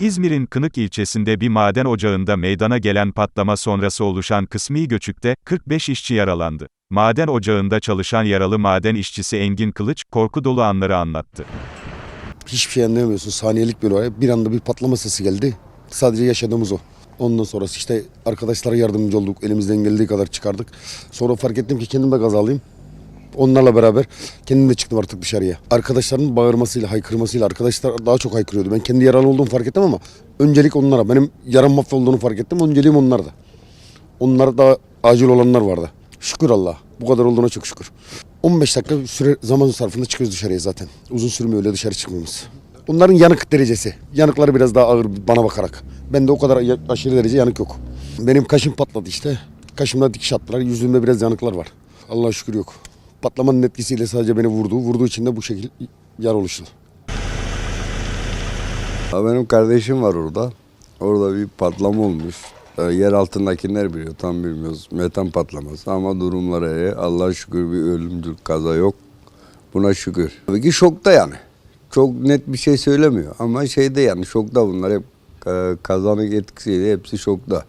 İzmir'in Kınık ilçesinde bir maden ocağında meydana gelen patlama sonrası oluşan kısmi göçükte 45 işçi yaralandı. Maden ocağında çalışan yaralı maden işçisi Engin Kılıç, korku dolu anları anlattı. Hiçbir şey anlayamıyorsun. Saniyelik bir olay. Bir anda bir patlama sesi geldi. Sadece yaşadığımız o. Ondan sonrası işte arkadaşlara yardımcı olduk. Elimizden geldiği kadar çıkardık. Sonra fark ettim ki kendim de gaz alayım. Onlarla beraber kendim de çıktım artık dışarıya. Arkadaşların bağırmasıyla, haykırmasıyla arkadaşlar daha çok haykırıyordu. Ben kendi yaralı olduğumu fark ettim ama öncelik onlara. Benim yaram mahvolduğunu fark ettim. Önceliğim onlardı. Onlar daha acil olanlar vardı. Şükür Allah. Bu kadar olduğuna çok şükür. 15 dakika süre zaman sarfında çıkıyoruz dışarıya zaten. Uzun sürmüyor öyle dışarı çıkmamız. Bunların yanık derecesi. Yanıkları biraz daha ağır bana bakarak. Bende o kadar aşırı derece yanık yok. Benim kaşım patladı işte. Kaşımda dikiş attılar. Yüzümde biraz yanıklar var. Allah'a şükür yok. Patlamanın etkisiyle sadece beni vurdu. Vurduğu için de bu şekil yara oluştu. Benim kardeşim var orada. Orada bir patlama olmuş. Ee, yer altındakiler biliyor tam bilmiyoruz. Metan patlaması ama durumlara iyi. Allah'a şükür bir ölümcül kaza yok. Buna şükür. Tabii ki şokta yani. Çok net bir şey söylemiyor ama şeyde yani şokta bunlar hep e, kazanın etkisiyle hepsi şokta.